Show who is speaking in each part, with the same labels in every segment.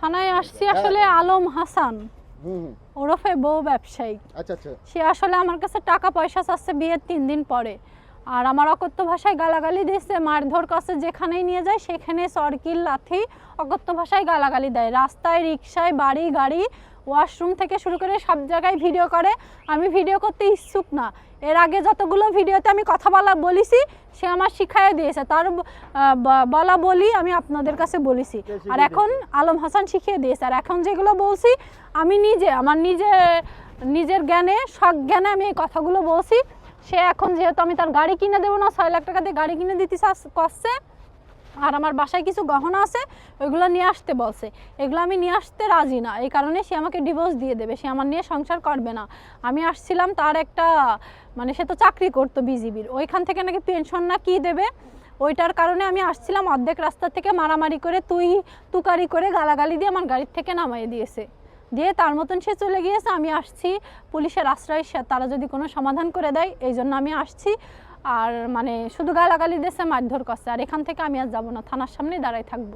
Speaker 1: থানায় আসছি আসলে আলম হাসান। ওরফে বউ ব্যবসায়ী।
Speaker 2: আচ্ছা আচ্ছা।
Speaker 1: সে আসলে আমার কাছে টাকা পয়সা চাচ্ছে বিয়ের তিন দিন পরে। আর আমার অকথ্য ভাষায় গালাগালি দিচ্ছে মারধর কাছে যেখানেই নিয়ে যায় সেখানে সরকিল লাথি অকথ্য ভাষায় গালাগালি দেয়। রাস্তায় রিক্সায় বাড়ি গাড়ি ওয়াশরুম থেকে শুরু করে সব জায়গায় ভিডিও করে। আমি ভিডিও করতে ইচ্ছুক না। এর আগে যতগুলো ভিডিওতে আমি কথা বলা বলেছি সে আমার শিখাই দিয়েছে। তার বলা বলি আমি আপনাদের কাছে বলেছি। আর এখন আলম হাসান শিখিয়ে দিয়েছে। আর এখন যেগুলো বলছি আমি নিজে আমার নিজে নিজের জ্ঞানে সব জ্ঞানে আমি এই কথাগুলো বলছি। সে এখন যেহেতু আমি তার গাড়ি কিনে দেবো না ছয় লাখ টাকা দিয়ে গাড়ি কিনে দিতে করছে আর আমার বাসায় কিছু গহনা আছে, ওইগুলো নিয়ে আসতে বলছে। এগুলো আমি নিয়ে আসতে রাজি না, এই কারণে সে আমাকে ডিভোর্স দিয়ে দেবে, সে আমার নিয়ে সংসার করবে না। আমি আসছিলাম তার একটা মানে সে তো চাকরি করতো বিজিবির, ওইখান থেকে নাকি পেনশন না কি দেবে? ওইটার কারণে আমি আসছিলাম অর্ধেক রাস্তা থেকে মারামারি করে তুই, তুকারি করে গালাগালি দিয়ে আমার গাড়ির থেকে নামাই দিয়েছে। দিয়ে তার মতন সে চলে গিয়েছে, আমি আসছি পুলিশের আশ্রয় তারা যদি কোনো সমাধান করে দেয়, এই জন্য আমি আসছি। আর মানে শুধু গালাগালি দিয়েছে মারধর করছে। আর এখান থেকে আমি আর যাব না থানার সামনে দাঁড়াই থাকব।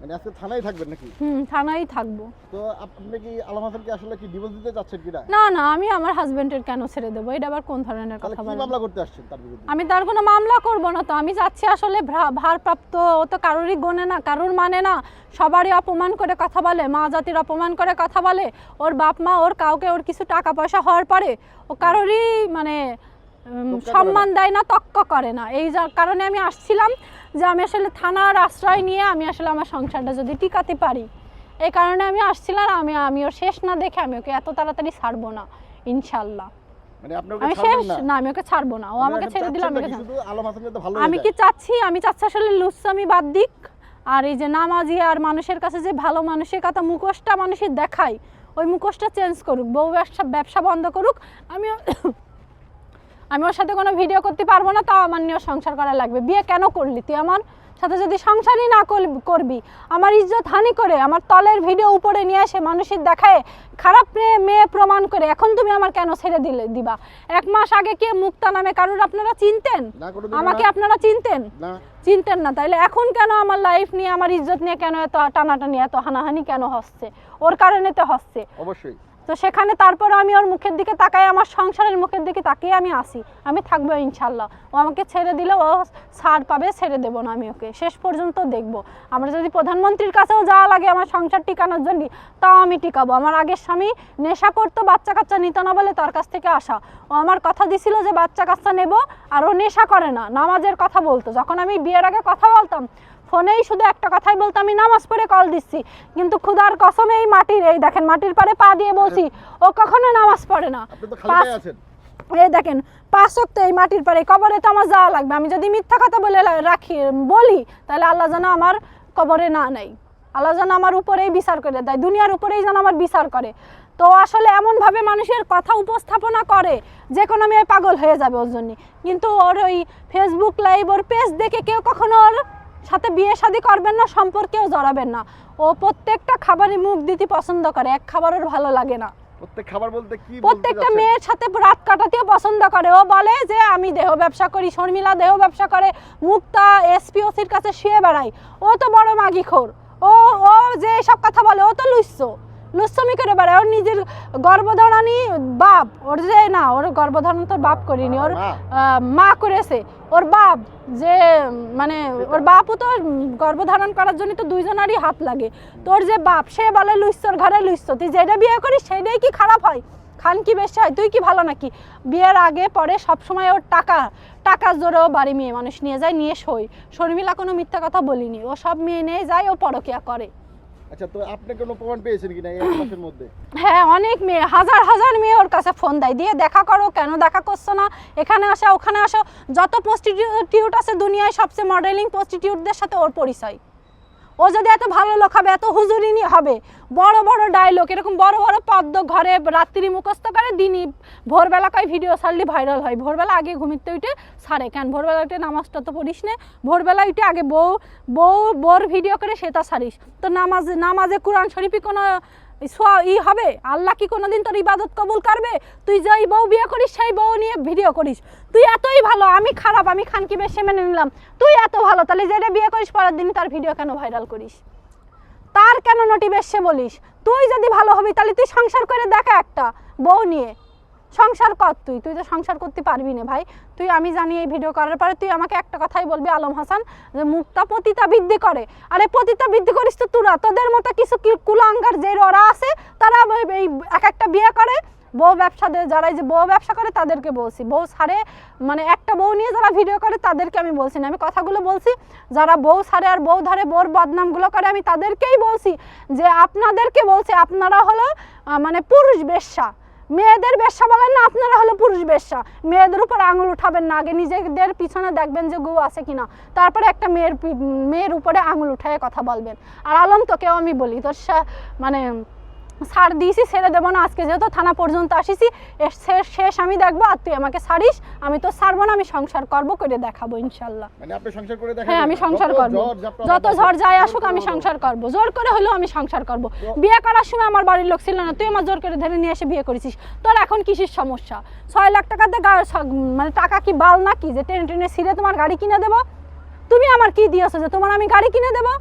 Speaker 2: মানে আজকে থানায় থাকবেন নাকি?
Speaker 1: হুম থানায় থাকব।
Speaker 2: তো আপনি কি আলম হাসানকে আসলে কি ডিভোর্স দিতে চাচ্ছেন কিনা?
Speaker 1: না না আমি আমার হাজবেন্ডের কেন ছেড়ে দেবো? এটা আবার কোন ধরনের কথা বলেন?
Speaker 2: মামলা করতে আসছেন তার বিরুদ্ধে?
Speaker 1: আমি তার কোনো মামলা করব না তো। আমি যাচ্ছি আসলে ভারপ্রাপ্ত ও তো কারোরই গোনে না কারোর মানে না। সবারই অপমান করে কথা বলে মা জাতির অপমান করে কথা বলে। ওর বাপ মা ওর কাউকে ওর কিছু টাকা পয়সা হওয়ার পরে ও কারোরই মানে। সম্মান দেয় না তক্ক করে না। এই কারণে আমি আসছিলাম যে আমি আসলে থানার আশ্রয় নিয়ে আমি আসলে আমার সংসারটা যদি টিকাতে পারি। এই কারণে আমি আসছিলাম আমি আমি ওর শেষ না দেখে আমি ওকে এত তাড়াতাড়ি ছাড়বো না ইনশাল্লাহ।
Speaker 2: মানে
Speaker 1: আমি শেষ
Speaker 2: না?
Speaker 1: আমি ওকে ছাড়বো না। ও আমাকে ছেড়ে দিলে আমি আমি কি চাচ্ছি? আমি চাচ্ছি আসলে লুচ্ছামি বাদ দিক। আর এই যে নামাজি আর মানুষের কাছে যে ভালো মানুষের কথা মুখোশটা মানুষের দেখায় ওই মুখোশটা চেঞ্জ করুক বউ ব্যবসা ব্যবসা বন্ধ করুক আমি আমি ওর সাথে কোনো ভিডিও করতে পারব না তাও আমার নিয়ে সংসার করা লাগবে। বিয়ে কেন করলি? তুই আমার সাথে যদি সংসারই না করবি- আমার ইজ্জত হানি করে আমার তলের ভিডিও উপরে নিয়ে আসে মানুষের দেখায় খারাপ মেয়ে প্রমাণ করে এখন তুমি আমার কেন ছেড়ে দিলে দিবা? এক মাস আগে কে মুক্তা নামে কারোর আপনারা চিনতেন? আমাকে আপনারা চিনতেন? চিনতেন না। তাইলে এখন কেন আমার লাইফ নিয়ে আমার ইজ্জত নিয়ে কেন এত টানাটানি এত হানাহানি কেন হচ্ছে? ওর কারণে তো হচ্ছে।
Speaker 2: অবশ্যই।
Speaker 1: তো সেখানে তারপরে আমি ওর মুখের দিকে তাকাই আমার সংসারের মুখের দিকে তাকিয়ে আমি আসি। আমি থাকব ইনশাল্লাহ। ও আমাকে ছেড়ে দিলে ও ছাড় পাবে ছেড়ে দেবো না আমি ওকে। শেষ পর্যন্ত দেখব। আমরা যদি প্রধানমন্ত্রীর কাছেও যাওয়া লাগে আমার সংসার টিকানোর জন্য তাও আমি টিকাবো। আমার আগের স্বামী নেশা করতো বাচ্চা কাচ্চা নিত না বলে তার কাছ থেকে আসা। ও আমার কথা দিছিল যে বাচ্চা কাচ্চা নেব আর ও নেশা করে না নামাজের কথা বলতো। যখন আমি বিয়ের আগে কথা বলতাম ফোনেই শুধু একটা কথাই বলতো আমি নামাজ পড়ে কল দিচ্ছি। কিন্তু খুদার কসমে এই মাটির এই দেখেন মাটির পারে পা দিয়ে বলছি ও কখনো নামাজ পড়ে না।
Speaker 2: তো
Speaker 1: এই দেখেন পাঁচ সপ্ত এই মাটির পারে কবরে তো আমার যাওয়া লাগবে। আমি যদি মিথ্যা কথা বলে রাখি বলি তাহলে আল্লাহ যেন আমার কবরে না নেই আল্লাহ যেন আমার উপরেই বিচার করে দেয় দুনিয়ার উপরেই যেন আমার বিচার করে। তো আসলে এমনভাবে মানুষের কথা উপস্থাপনা করে যে কোনো মেয়ে পাগল হয়ে যাবে ওর জন্য। কিন্তু ওর ওই ফেসবুক লাইভ ওর পেজ দেখে কেউ কখনো ওর সাথে বিয়ে শাদি করবেন না সম্পর্কেও জড়াবেন না। ও প্রত্যেকটা খাবারই মুখ দিতে পছন্দ করে এক খাবার ওর ভালো লাগে না।
Speaker 2: প্রত্যেক খাবার বলতে কি
Speaker 1: প্রত্যেকটা মেয়ের সাথে রাত কাটাতেও পছন্দ করে। ও বলে যে আমি দেহ ব্যবসা করি শর্মিলা দেহ ব্যবসা করে মুক্তা এসপি ওসির কাছে শুয়ে বেড়াই। ও তো বড় মাগি খোর ও ও যে সব কথা বলে ও তো লুচ্ছ। লুচ্ছমি করে বেড়ায়। ওর নিজের গর্ভধারণী বাপ। ওর যে না ওর গর্ভধারণ তোর বাপ করিনি। ওর
Speaker 2: মা?
Speaker 1: করেছে। ওর বাপ যে মানে ওর বাপও তো গর্ভধারণ করার জন্য তো দুইজনারই হাত লাগে। তোর যে বাপ সে বলে লুইস্তর ঘরে লুইস্ত তুই যেটা বিয়ে করিস সেটাই কি খারাপ হয়? খান কি বেশি হয়? তুই কি ভালো নাকি? বিয়ের আগে পরে সবসময় ওর টাকা টাকার জোরে ও বাড়ি মেয়ে মানুষ নিয়ে যায় নিয়ে সই শর্মিলা কোনো মিথ্যা কথা বলিনি। ও সব মেয়ে নিয়ে যায় ও পরকিয়া করে।
Speaker 2: আচ্ছা তো আপনি কোনো প্রমাণ পেয়েছেন কিনা এই মাসের মধ্যে?
Speaker 1: হ্যাঁ অনেক মেয়ে, হাজার হাজার মেয়ে ওর কাছে ফোন দেয়। দিয়ে দেখা করো, কেন দেখা করছ না? এখানে আসা, ওখানে আসো। যত প্রস্টিটিউট আছে দুনিয়ায় সবচেয়ে মডেলিং প্রস্টিটিউটদের সাথে ওর পরিচয়। ও যদি এত ভালো লোক হবে, এত হুজুরিনি হবে, বড় বড় ডায়লগ এরকম বড় বড় পদ্ম ঘরে রাত্রি মুখস্থ করে দিনই ভোরবেলা কয় ভিডিও ছাড়লে ভাইরাল হয়। ভোরবেলা আগে ঘুমিতে উঠে ছাড়ে কেন? ভোরবেলা উঠে নামাজটা তো পড়িস না। ভোরবেলা উঠে আগে বউ বউ বোর ভিডিও করে সেটা সারিস। তো নামাজ, নামাজে কোরআন শরীফই কোনো ই হবে। আল্লাহ কি কোনোদিন তোর ইবাদত কবুল করবে? তুই যেই বউ বিয়ে করিস, সেই বউ নিয়ে ভিডিও করিস। তুই এতই ভালো, আমি খারাপ, আমি খানকি বেশি মেনে নিলাম। তুই এত ভালো, তাহলে যেটা বিয়ে করিস, পরের দিন তার ভিডিও কেন ভাইরাল করিস? তার কেন নটি বেশে বলিস? তুই যদি ভালো হবি, তাহলে তুই সংসার করে দেখা একটা বউ নিয়ে। সংসার কর তুই তুই তো সংসার করতে পারবি না ভাই। তুই, আমি জানি এই ভিডিও করার পরে তুই আমাকে একটা কথাই বলবি আলম হাসান, যে মুখটা পতিতা বৃদ্ধি করে। আরে পতিতা বৃদ্ধি করিস তো তোরা, তোদের মতো কিছু কুলাঙ্গার যে ওরা আছে, তারা এই এক একটা বিয়ে করে। বউ ব্যবসাদের যারা যে বউ ব্যবসা করে তাদেরকে বলছি। বউ ছাড়ে মানে একটা বউ নিয়ে যারা ভিডিও করে তাদেরকে আমি বলছি না। আমি কথাগুলো বলছি, যারা বউ ছাড়ে আর বউ ধরে বউর বদনামগুলো করে, আমি তাদেরকেই বলছি। যে আপনাদেরকে বলছি, আপনারা হলো মানে পুরুষ বেশ্যা। মেয়েদের বেশ্যা বলেন না, আপনারা হলো পুরুষ বেশ্যা। মেয়েদের উপর আঙুল উঠাবেন না, আগে নিজেদের পিছনে দেখবেন যে গু আছে কিনা। তারপরে একটা মেয়ের মেয়ের উপরে আঙুল উঠায় কথা বলবেন। আর আলম তোকেও আমি বলি, তোর মানে ছাড় দিয়েছি ছেড়ে দেবো না। আজকে যেহেতু থানা পর্যন্ত আসিছি শেষ- আমি দেখব আর তুই আমাকে ছাড়িস আমি তো সারবো না আমি সংসার করব করে দেখাবো ইনশাল্লাহ।
Speaker 2: মানে
Speaker 1: হ্যাঁ আমি সংসার করব। যত ঝড় যায় আসুক আমি সংসার করব। জোর করে হলেও আমি সংসার করব। বিয়ে করার সময় আমার বাড়ির লোক ছিল না তুই আমার জোর করে ধরে নিয়ে এসে বিয়ে করেছিস। তোর এখন কিসের সমস্যা? ছয় লাখ টাকাতে মানে টাকা কি বাল না কি যে টেনে ট্রেনে ছিঁড়ে তোমার গাড়ি কিনে দেবো? তুমি আমার কি দিয়েছ যে তোমার আমি গাড়ি কিনে দেবো?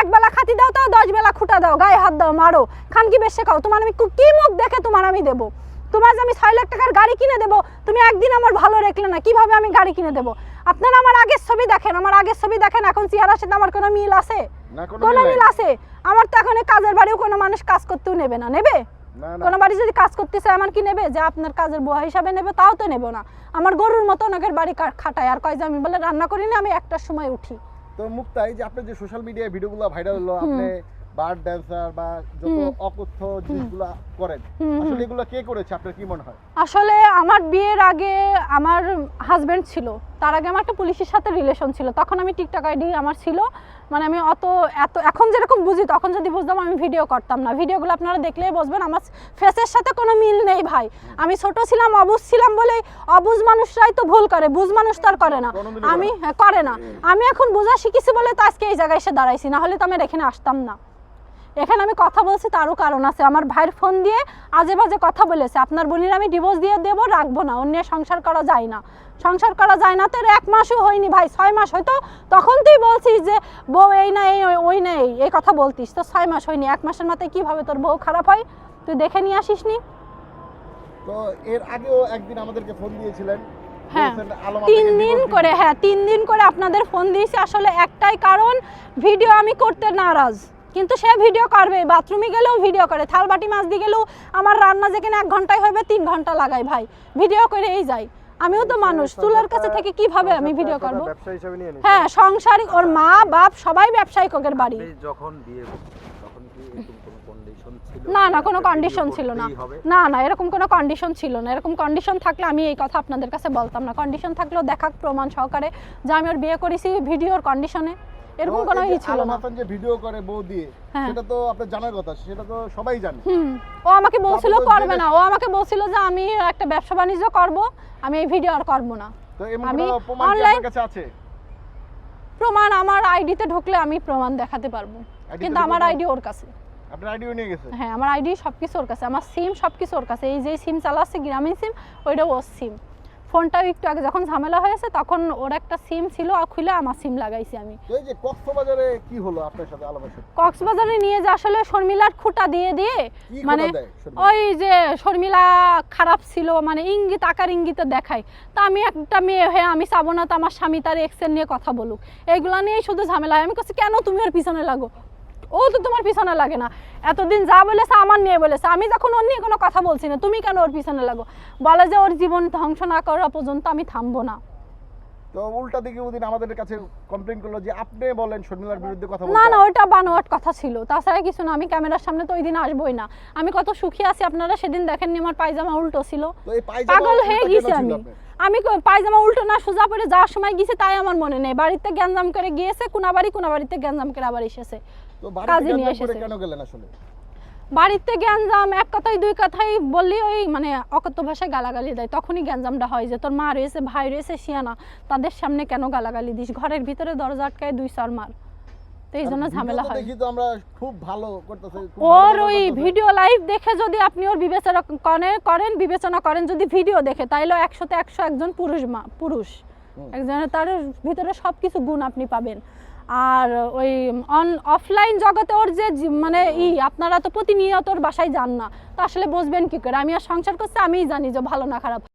Speaker 1: এক বেলা খাতি দাও তাও দশ বেলা খুঁটা দাও গায়ে হাত দাও মারো। খান কি বেশি খাও? তোমার আমি কি মুখ দেখে তোমার আমি দেবো? তোমার যে আমি ছয় লাখ টাকার গাড়ি কিনে দেবো তুমি একদিন আমার ভালো রেখলে না কীভাবে আমি গাড়ি কিনে দেবো? আপনারা আমার আগের ছবি দেখেন আমার আগের ছবি দেখেন এখন চেহারার সাথে আমার কোনো মিল আছে?
Speaker 2: কোনো মিল
Speaker 1: আছে? আমার তো এখন কাজের বাড়িও কোনো মানুষ কাজ করতেও নেবে না নেবে? কোনো বাড়ি যদি কাজ করতে চায় আমার কি নেবে? যে আপনার কাজের বুয়া হিসাবে নেবে তাও তো নেবে না। আমার গরুর মতো অনেকের বাড়ি খাটায় আর কয় যে আমি বলে রান্না করি না আমি একটার সময় উঠি।
Speaker 2: তো মুক্তাই যে আপনি যে সোশ্যাল মিডিয়ায় ভিডিওগুলো ভাইরাল হলো আপনি বার ড্যান্সার বা যত অকথ্য জিনিসগুলো করেন আসলে এগুলো কে করেছে? আপনার কি মনে হয়?
Speaker 1: আসলে আমার বিয়ের আগে আমার হাজবেন্ড ছিল। তার আগে আমার একটা পুলিশের সাথে রিলেশন ছিল। তখন আমি টিকটক আইডি আমার ছিল। মানে আমি অত এত এখন যেরকম বুঝি তখন যদি বুঝতাম আমি ভিডিও করতাম না। ভিডিওগুলো আপনারা দেখলেই বুঝবেন আমার ফেসের সাথে কোনো মিল নেই ভাই। আমি ছোট ছিলাম অবুজ ছিলাম বলেই অবুজ মানুষরাই তো ভুল করে বুঝ মানুষ তো আর করে না। আমি হ্যাঁ, করে না। আমি এখন বোঝা শিখেছি বলে তো আজকে এই জায়গায় এসে দাঁড়াইছি না হলে তো আমি এখানে আসতাম না। এখানে আমি কথা বলছি তারও কারণ আছে। আমার ভাইয়ের ফোন দিয়ে আজে বাজে কথা বলেছে। আপনার বোনের আমি ডিভোর্স দিয়ে দেবো রাখব না। অন্য সংসার করা যায় না। সংসার করা যায় না তো এর এক মাসও হয়নি ভাই ছয় মাস হয়তো তখন তুই বলছিস যে বউ এই না এই ওই- ওই না এই এই কথা বলতিস। তো ছয় মাস হয়নি এক মাসের মাথায় কীভাবে তোর বউ খারাপ হয়? তুই দেখে নিয়ে আসিস নি
Speaker 2: তো এর আগেও একদিন আমাদেরকে ফোন দিয়েছিলেন।
Speaker 1: হ্যাঁ। তিন দিন করে হ্যাঁ তিন দিন করে আপনাদের ফোন দিয়েছি। আসলে একটাই কারণ ভিডিও আমি করতে নারাজ। কিন্তু সে ভিডিও করবে বাথরুমে গেলেও ভিডিও করে থাল বাটি মাছ দিয়ে গেলেও আমার রান্না যেখানে এক ঘন্টায় হবে তিন ঘণ্টা লাগাই ভাই ভিডিও করে এই যাই আমিও তো মানুষ তুলার কাছে থেকে কীভাবে আমি ভিডিও করব? হ্যাঁ সংসার ওর মা বাপ সবাই ব্যবসায়িক ওদের বাড়ি।
Speaker 3: যখন বিয়ে তখন কি এরকম কোনো কন্ডিশন ছিল?
Speaker 1: না না কোনো কন্ডিশন ছিল না। না না এরকম কোনো কন্ডিশন ছিল না। এরকম কন্ডিশন থাকলে আমি এই কথা আপনাদের কাছে বলতাম না। কন্ডিশন থাকলেও দেখা প্রমাণ সহকারে যে আমি ওর বিয়ে করেছি ভিডিওর কন্ডিশনে এরকম কোনো ই ছিল না।
Speaker 2: যে ভিডিও করে বউ দিয়ে
Speaker 1: হ্যাঁ।
Speaker 2: সেটা তো আপনার জানার কথা সেটা তো সবাই জানে।
Speaker 1: ও আমাকে বলছিল করবে না। ও আমাকে বলছিল যে আমি একটা ব্যবসা বাণিজ্য করব আমি এই ভিডিও আর করব না।
Speaker 2: তো এমন কোনো প্রমাণ আপনার কাছে আছে?
Speaker 1: প্রমাণ আমার আইডিতে ঢুকলে আমি প্রমাণ দেখাতে পারব। কিন্তু আমার আইডি ওর কাছে।
Speaker 2: আপনার আইডিও নিয়ে গেছে?
Speaker 1: হ্যাঁ আমার আইডি সব কিছু ওর কাছে। আমার সিম সব কিছু ওর কাছে। এই যে সিম চালাচ্ছে গ্রামীণ সিম ওইটা ওর সিম ফোনটাও একটু আগে যখন ঝামেলা হয়েছে তখন ওর একটা সিম ছিল আর খুলে আমার সিম লাগাইছি আমি।
Speaker 2: এই যে কক্সবাজারে কি হলো আপনার সাথে সাথে
Speaker 1: কক্সবাজারে নিয়ে যে আসলে শর্মিলার খুঁটা দিয়ে দিয়ে মানে? ওই যে শর্মিলা খারাপ ছিল মানে ইঙ্গিত আকার ইঙ্গিতে দেখায়। তা আমি একটা মেয়ে হয়ে আমি চাবো না তো আমার স্বামী তার এক্সের নিয়ে কথা বলুক। এগুলা নিয়েই শুধু ঝামেলা হয়। আমি কাছে কেন তুমি ওর পিছনে লাগো? ও তো তোমার পিছনে লাগে না। এতদিন যা বলেছে আমার নিয়ে বলেছে। আমি যখন ওর নিয়ে কোনো কথা বলছি না তুমি কেন ওর পিছনে লাগো? বলে যে ওর জীবন ধ্বংস না করা পর্যন্ত আমি থামবো না।
Speaker 2: তো উল্টা দিকে ওদিন আমাদের কাছে কমপ্লেইন করল যে আপনি বলেন শর্মিলার বিরুদ্ধে কথা
Speaker 1: না না ওইটা বানোয়াট কথা ছিল। তাছাড়া কিছু না আমি ক্যামেরার সামনে তো ওই দিন আসবোই না। আমি কত সুখী আছি আপনারা সেদিন দেখেননি আমার পায়জামা উল্টো ছিল। পাগল হয়ে গেছি আমি? আমি পায়জামা উল্টো না সোজা পরে যাওয়ার সময় গেছে তাই আমার মনে নেই। বাড়িতে গ্যাঞ্জাম করে গিয়েছে কোনা বাড়ি কোনা বাড়িতে গ্যাঞ্জাম করে আবার এসেছে। কাজে
Speaker 2: বাড়িতে
Speaker 1: নিয়ে এসেছে।
Speaker 2: কেন গেলেন আসলে?
Speaker 1: বাড়িতে গ্যাঞ্জাম এক কথাই দুই কথাই বললি ওই মানে অকথ্য ভাষায় গালাগালি দেয়। তখনই গ্যাঞ্জামটা হয় যে তোর মা রয়েছে ভাই রয়েছে শিয়ানা তাদের সামনে কেন গালাগালি দিস? ঘরের ভিতরে দরজা আটকায় দুই চার মার। তো এই জন্য ঝামেলা হয়।
Speaker 2: দেখি তো আমরা খুব ভালো করতেছে
Speaker 1: ওর ওই ভিডিও লাইভ দেখে যদি আপনি ওর বিবেচনা করেন করেন বিবেচনা করেন যদি ভিডিও দেখে তাইলে একশোতে একশো একজন পুরুষ মা পুরুষ। একজনের তার ভিতরে সব কিছু গুণ আপনি পাবেন। আর ওই অন অফলাইন জগতে ওর যে মানে ই আপনারা তো প্রতিনিয়ত ওর বাসায় যান না। তো আসলে বুঝবেন কি করে? আমি আর সংসার করছি আমিই জানি যে ভালো না খারাপ।